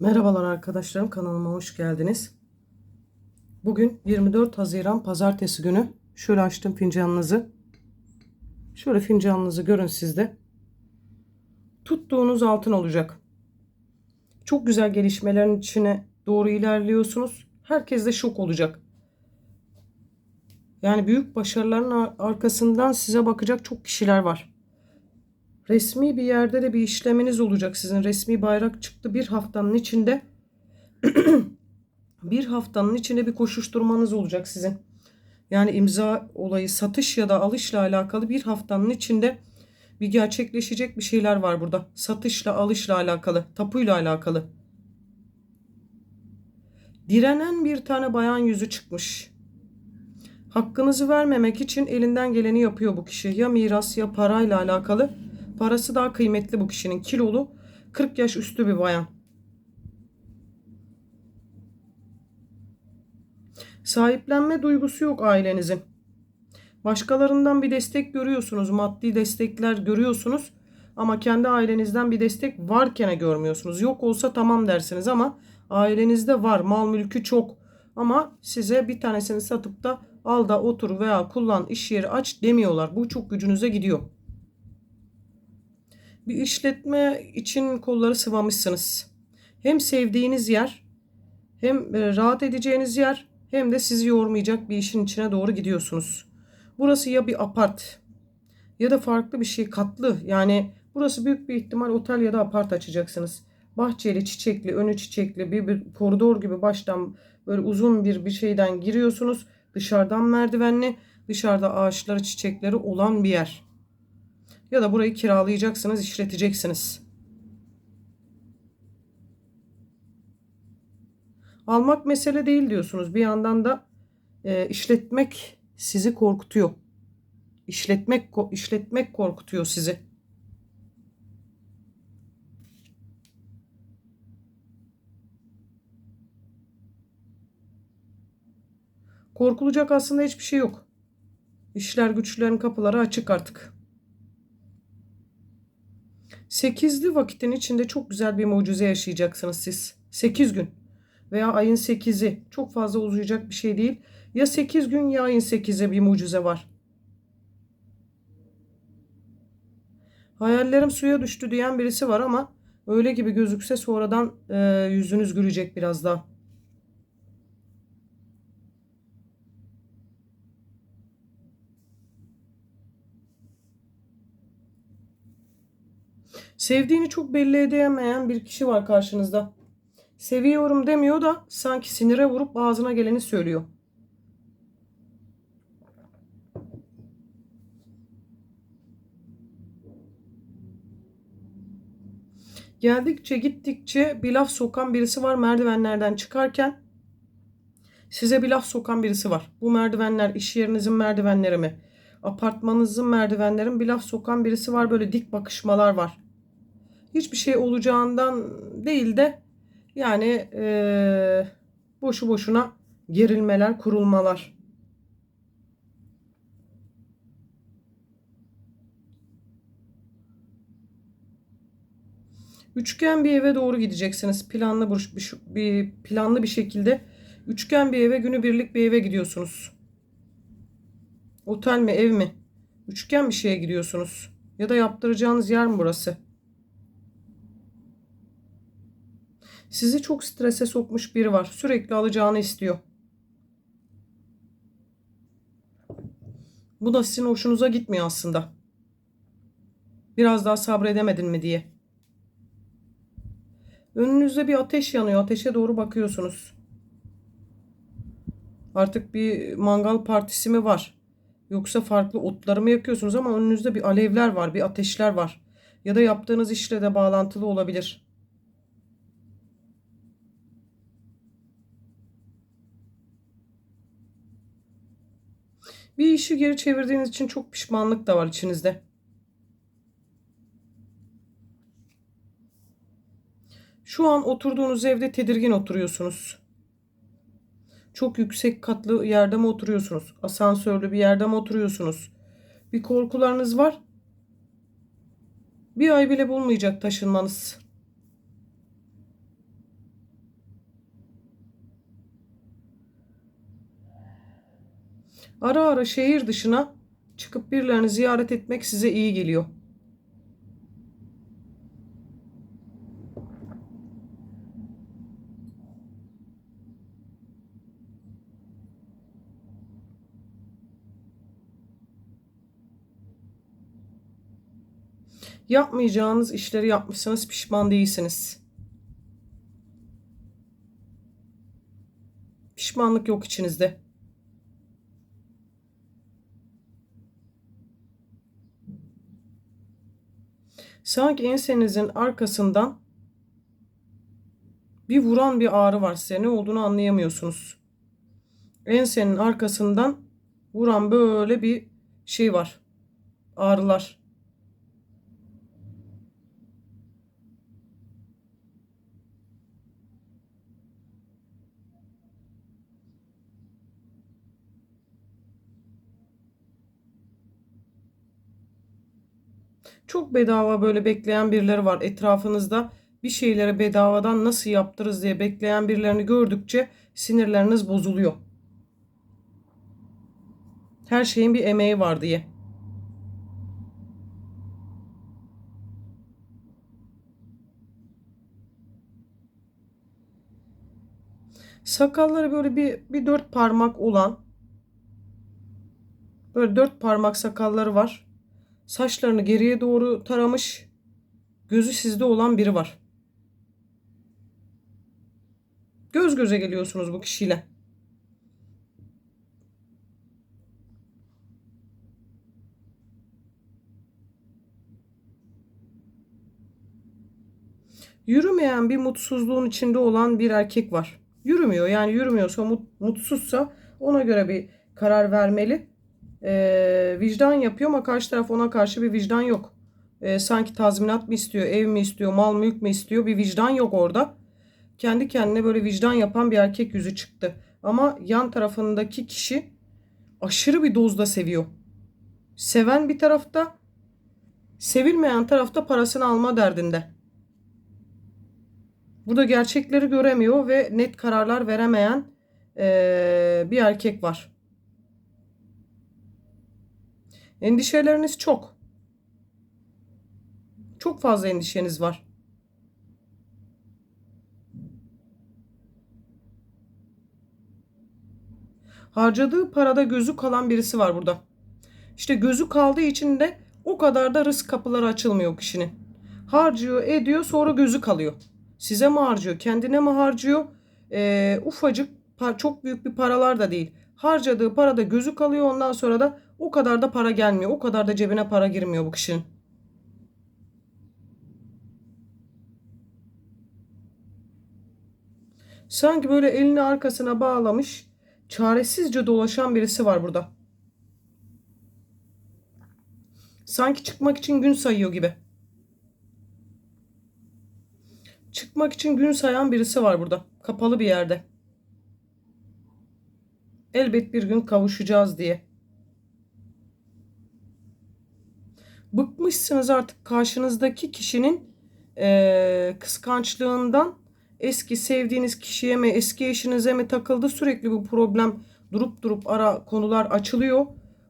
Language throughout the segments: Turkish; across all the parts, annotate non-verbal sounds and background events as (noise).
Merhabalar arkadaşlarım kanalıma hoş geldiniz. Bugün 24 Haziran Pazartesi günü. Şöyle açtım fincanınızı. Şöyle fincanınızı görün sizde. Tuttuğunuz altın olacak. Çok güzel gelişmelerin içine doğru ilerliyorsunuz. Herkes de şok olacak. Yani büyük başarıların ar- arkasından size bakacak çok kişiler var. Resmi bir yerde de bir işleminiz olacak sizin. Resmi bayrak çıktı bir haftanın içinde. (clears throat) bir haftanın içinde bir koşuşturmanız olacak sizin. Yani imza olayı satış ya da alışla alakalı bir haftanın içinde bir gerçekleşecek bir şeyler var burada. Satışla alışla alakalı, tapuyla alakalı. Direnen bir tane bayan yüzü çıkmış. Hakkınızı vermemek için elinden geleni yapıyor bu kişi. Ya miras ya parayla alakalı. Parası daha kıymetli bu kişinin. Kilolu 40 yaş üstü bir bayan. Sahiplenme duygusu yok ailenizin. Başkalarından bir destek görüyorsunuz. Maddi destekler görüyorsunuz. Ama kendi ailenizden bir destek varken görmüyorsunuz. Yok olsa tamam dersiniz ama ailenizde var. Mal mülkü çok. Ama size bir tanesini satıp da al da otur veya kullan iş yeri aç demiyorlar. Bu çok gücünüze gidiyor. Bir işletme için kolları sıvamışsınız. Hem sevdiğiniz yer, hem e, rahat edeceğiniz yer, hem de sizi yormayacak bir işin içine doğru gidiyorsunuz. Burası ya bir apart ya da farklı bir şey katlı. Yani burası büyük bir ihtimal otel ya da apart açacaksınız. Bahçeli, çiçekli, önü çiçekli bir, bir koridor gibi baştan böyle uzun bir bir şeyden giriyorsunuz. Dışarıdan merdivenli, dışarıda ağaçları, çiçekleri olan bir yer. Ya da burayı kiralayacaksınız, işleteceksiniz. Almak mesele değil diyorsunuz. Bir yandan da e, işletmek sizi korkutuyor. İşletmek işletmek korkutuyor sizi. Korkulacak aslında hiçbir şey yok. İşler güçlerin kapıları açık artık. Sekizli vakitin içinde çok güzel bir mucize yaşayacaksınız siz. Sekiz gün veya ayın sekizi çok fazla uzayacak bir şey değil. Ya sekiz gün ya ayın sekizi bir mucize var. Hayallerim suya düştü diyen birisi var ama öyle gibi gözükse sonradan e, yüzünüz gülecek biraz daha. Sevdiğini çok belli edemeyen bir kişi var karşınızda. Seviyorum demiyor da sanki sinire vurup ağzına geleni söylüyor. Geldikçe gittikçe bir laf sokan birisi var merdivenlerden çıkarken. Size bir laf sokan birisi var. Bu merdivenler iş yerinizin merdivenleri mi? Apartmanınızın merdivenlerin bir laf sokan birisi var. Böyle dik bakışmalar var. Hiçbir şey olacağından değil de yani eee, boşu boşuna gerilmeler, kurulmalar. Üçgen bir eve doğru gideceksiniz. Planlı bir, bir planlı bir şekilde üçgen bir eve, günübirlik bir eve gidiyorsunuz. Otel mi, ev mi? Üçgen bir şeye gidiyorsunuz. Ya da yaptıracağınız yer mi burası? Sizi çok strese sokmuş biri var. Sürekli alacağını istiyor. Bu da sizin hoşunuza gitmiyor aslında. Biraz daha sabredemedin mi diye. Önünüzde bir ateş yanıyor. Ateşe doğru bakıyorsunuz. Artık bir mangal partisi mi var? Yoksa farklı otları mı yakıyorsunuz ama önünüzde bir alevler var, bir ateşler var. Ya da yaptığınız işle de bağlantılı olabilir. Bir işi geri çevirdiğiniz için çok pişmanlık da var içinizde. Şu an oturduğunuz evde tedirgin oturuyorsunuz. Çok yüksek katlı yerde mi oturuyorsunuz? Asansörlü bir yerde mi oturuyorsunuz? Bir korkularınız var. Bir ay bile bulmayacak taşınmanız. Ara ara şehir dışına çıkıp birilerini ziyaret etmek size iyi geliyor. Yapmayacağınız işleri yapmışsınız, pişman değilsiniz. Pişmanlık yok içinizde. Sanki ensenizin arkasından bir vuran bir ağrı var size. Ne olduğunu anlayamıyorsunuz. Ensenin arkasından vuran böyle bir şey var. Ağrılar. Çok bedava böyle bekleyen birileri var etrafınızda. Bir şeyleri bedavadan nasıl yaptırız diye bekleyen birilerini gördükçe sinirleriniz bozuluyor. Her şeyin bir emeği var diye. Sakalları böyle bir, bir dört parmak olan böyle dört parmak sakalları var. Saçlarını geriye doğru taramış. Gözü sizde olan biri var. Göz göze geliyorsunuz bu kişiyle. Yürümeyen bir mutsuzluğun içinde olan bir erkek var. Yürümüyor yani yürümüyorsa mutsuzsa ona göre bir karar vermeli e, vicdan yapıyor ama karşı taraf ona karşı bir vicdan yok. E, sanki tazminat mı istiyor, ev mi istiyor, mal mülk mü istiyor bir vicdan yok orada. Kendi kendine böyle vicdan yapan bir erkek yüzü çıktı. Ama yan tarafındaki kişi aşırı bir dozda seviyor. Seven bir tarafta, sevilmeyen tarafta parasını alma derdinde. Burada gerçekleri göremiyor ve net kararlar veremeyen ee, bir erkek var. Endişeleriniz çok. Çok fazla endişeniz var. Harcadığı parada gözü kalan birisi var burada. İşte gözü kaldığı için de o kadar da rızk kapıları açılmıyor kişinin. Harcıyor, ediyor, sonra gözü kalıyor. Size mi harcıyor, kendine mi harcıyor? Ee, ufacık, çok büyük bir paralar da değil. Harcadığı parada gözü kalıyor ondan sonra da o kadar da para gelmiyor. O kadar da cebine para girmiyor bu kişinin. Sanki böyle elini arkasına bağlamış, çaresizce dolaşan birisi var burada. Sanki çıkmak için gün sayıyor gibi. Çıkmak için gün sayan birisi var burada. Kapalı bir yerde. Elbet bir gün kavuşacağız diye. Bıkmışsınız artık karşınızdaki kişinin e, kıskançlığından. Eski sevdiğiniz kişiye mi eski eşinize mi takıldı? Sürekli bu problem durup durup ara konular açılıyor.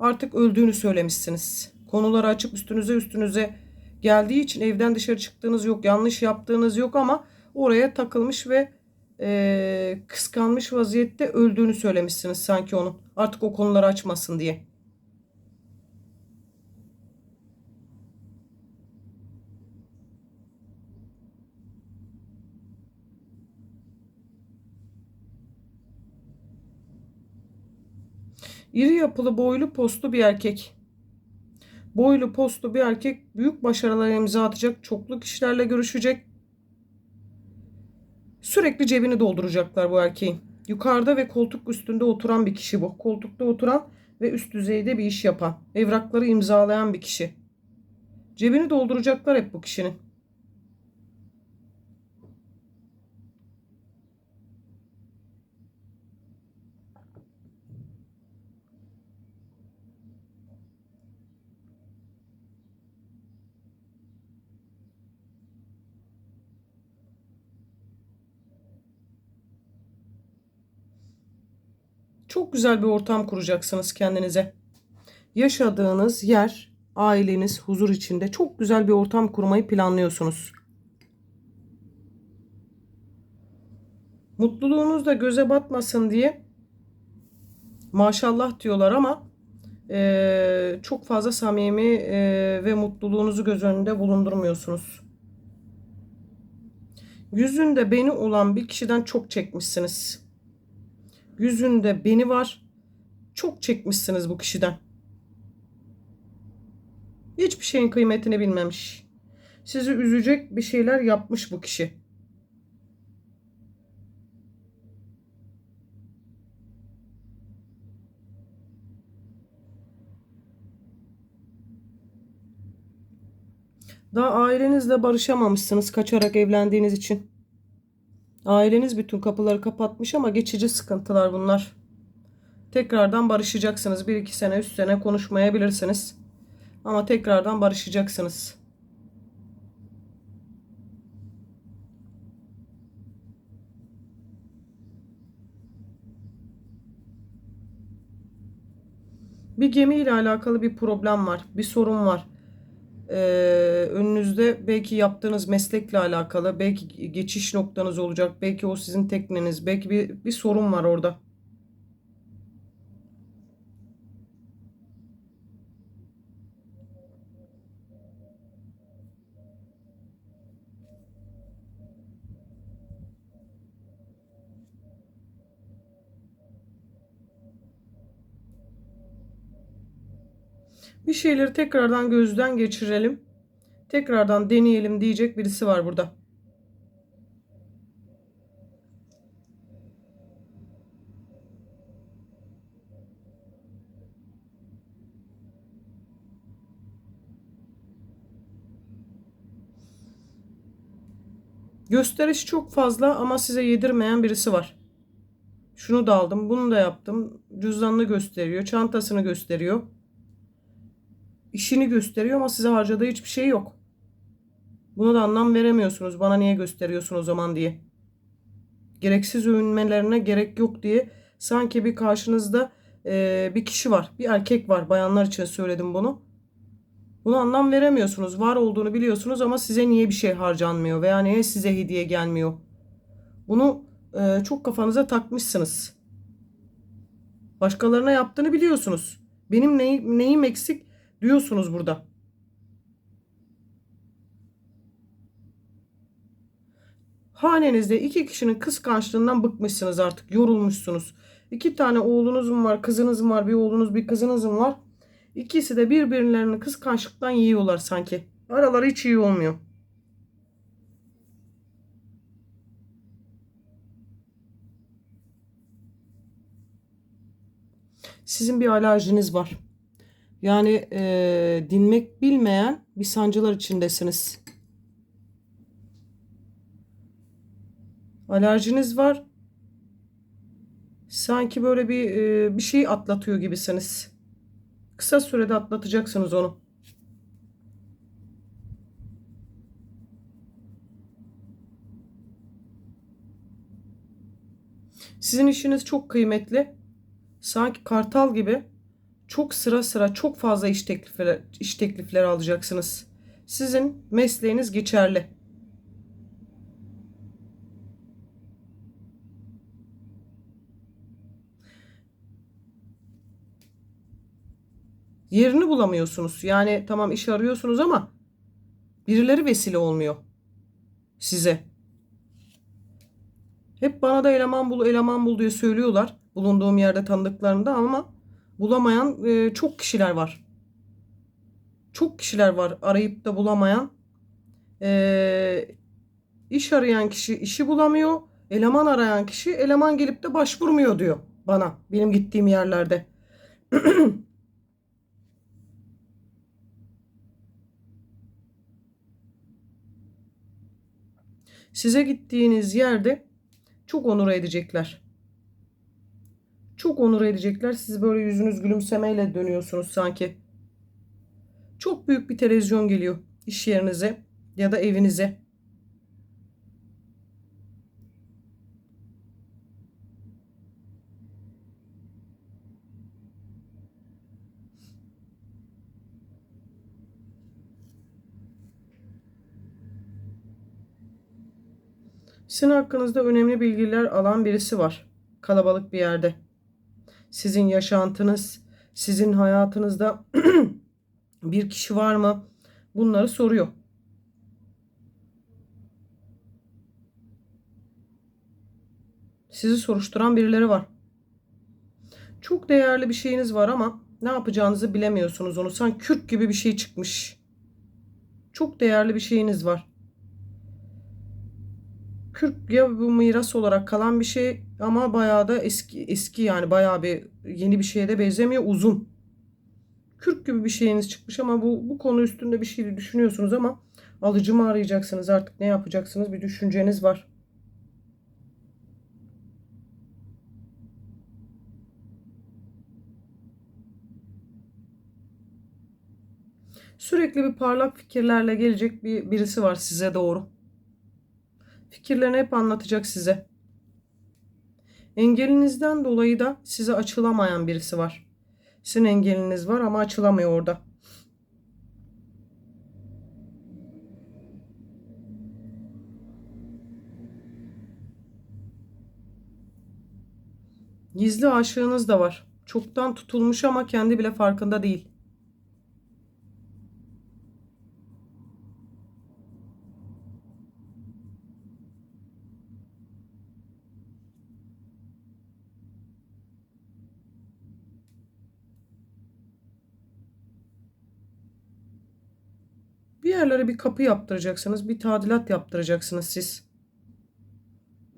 Artık öldüğünü söylemişsiniz. Konuları açıp üstünüze üstünüze geldiği için evden dışarı çıktığınız yok yanlış yaptığınız yok ama oraya takılmış ve e, kıskanmış vaziyette öldüğünü söylemişsiniz sanki onun. Artık o konuları açmasın diye. İri yapılı boylu postlu bir erkek. Boylu postlu bir erkek büyük başarılara imza atacak. Çoklu kişilerle görüşecek. Sürekli cebini dolduracaklar bu erkeğin. Yukarıda ve koltuk üstünde oturan bir kişi bu. Koltukta oturan ve üst düzeyde bir iş yapan, evrakları imzalayan bir kişi. Cebini dolduracaklar hep bu kişinin. Çok güzel bir ortam kuracaksınız kendinize. Yaşadığınız yer, aileniz huzur içinde çok güzel bir ortam kurmayı planlıyorsunuz. Mutluluğunuz da göze batmasın diye maşallah diyorlar ama eee, çok fazla samimi eee, ve mutluluğunuzu göz önünde bulundurmuyorsunuz. Yüzünde beni olan bir kişiden çok çekmişsiniz. Yüzünde beni var. Çok çekmişsiniz bu kişiden. Hiçbir şeyin kıymetini bilmemiş. Sizi üzecek bir şeyler yapmış bu kişi. Daha ailenizle barışamamışsınız kaçarak evlendiğiniz için. Aileniz bütün kapıları kapatmış ama geçici sıkıntılar bunlar. Tekrardan barışacaksınız. Bir iki sene, üç sene konuşmayabilirsiniz. Ama tekrardan barışacaksınız. Bir gemiyle alakalı bir problem var. Bir sorun var. Ee, önünüzde belki yaptığınız meslekle alakalı, belki geçiş noktanız olacak, belki o sizin tekneniz, belki bir, bir sorun var orada. Bir şeyleri tekrardan gözden geçirelim. Tekrardan deneyelim diyecek birisi var burada. Gösteriş çok fazla ama size yedirmeyen birisi var. Şunu da aldım, bunu da yaptım. Cüzdanını gösteriyor, çantasını gösteriyor. İşini gösteriyor ama size harcadığı hiçbir şey yok. Buna da anlam veremiyorsunuz. Bana niye gösteriyorsun o zaman diye. Gereksiz övünmelerine gerek yok diye sanki bir karşınızda e, bir kişi var. Bir erkek var. Bayanlar için söyledim bunu. Buna anlam veremiyorsunuz. Var olduğunu biliyorsunuz ama size niye bir şey harcanmıyor veya niye size hediye gelmiyor. Bunu e, çok kafanıza takmışsınız. Başkalarına yaptığını biliyorsunuz. Benim ney, neyim eksik diyorsunuz burada. Hanenizde iki kişinin kıskançlığından bıkmışsınız artık. Yorulmuşsunuz. İki tane oğlunuz var, kızınız var, bir oğlunuz, bir kızınız var. İkisi de birbirlerini kıskançlıktan yiyorlar sanki. Araları hiç iyi olmuyor. Sizin bir alerjiniz var. Yani e, dinmek bilmeyen bir sancılar içindesiniz. Alerjiniz var. Sanki böyle bir e, bir şey atlatıyor gibisiniz. Kısa sürede atlatacaksınız onu. Sizin işiniz çok kıymetli. Sanki kartal gibi çok sıra sıra çok fazla iş teklifleri, iş teklifleri alacaksınız. Sizin mesleğiniz geçerli. Yerini bulamıyorsunuz. Yani tamam iş arıyorsunuz ama birileri vesile olmuyor size. Hep bana da eleman bul, eleman bul diye söylüyorlar bulunduğum yerde tanıdıklarında ama bulamayan e, çok kişiler var. Çok kişiler var arayıp da bulamayan. E, iş arayan kişi işi bulamıyor. Eleman arayan kişi eleman gelip de başvurmuyor diyor bana benim gittiğim yerlerde. (clears throat) Size gittiğiniz yerde çok onur edecekler. Çok onur edecekler. Siz böyle yüzünüz gülümsemeyle dönüyorsunuz sanki. Çok büyük bir televizyon geliyor iş yerinize ya da evinize. Sizin hakkınızda önemli bilgiler alan birisi var. Kalabalık bir yerde. Sizin yaşantınız, sizin hayatınızda (clears throat) bir kişi var mı? Bunları soruyor. Sizi soruşturan birileri var. Çok değerli bir şeyiniz var ama ne yapacağınızı bilemiyorsunuz onu. Sanki kürk gibi bir şey çıkmış. Çok değerli bir şeyiniz var. Kürk ya bu miras olarak kalan bir şey ama bayağı da eski eski yani bayağı bir yeni bir şeye de benzemiyor uzun. Kürk gibi bir şeyiniz çıkmış ama bu bu konu üstünde bir şey düşünüyorsunuz ama alıcı mı arayacaksınız artık ne yapacaksınız bir düşünceniz var. Sürekli bir parlak fikirlerle gelecek bir birisi var size doğru. Fikirlerini hep anlatacak size. Engelinizden dolayı da size açılamayan birisi var. Sizin engeliniz var ama açılamıyor orada. Gizli aşığınız da var. Çoktan tutulmuş ama kendi bile farkında değil. Bir yerlere bir kapı yaptıracaksınız, bir tadilat yaptıracaksınız siz.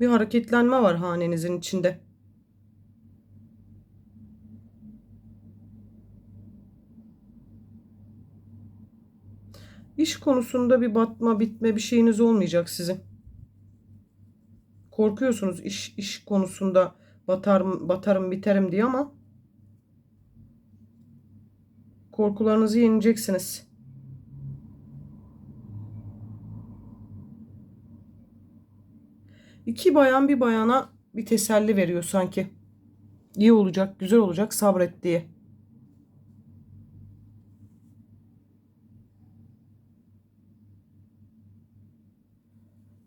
Bir hareketlenme var hanenizin içinde. İş konusunda bir batma, bitme bir şeyiniz olmayacak sizin. Korkuyorsunuz iş iş konusunda batarım, batarım, biterim diye ama korkularınızı yeneceksiniz. İki bayan bir bayana bir teselli veriyor sanki. İyi olacak, güzel olacak, sabret diye.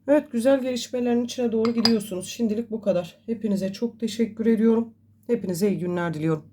Evet, güzel gelişmelerin içine doğru gidiyorsunuz. Şimdilik bu kadar. Hepinize çok teşekkür ediyorum. Hepinize iyi günler diliyorum.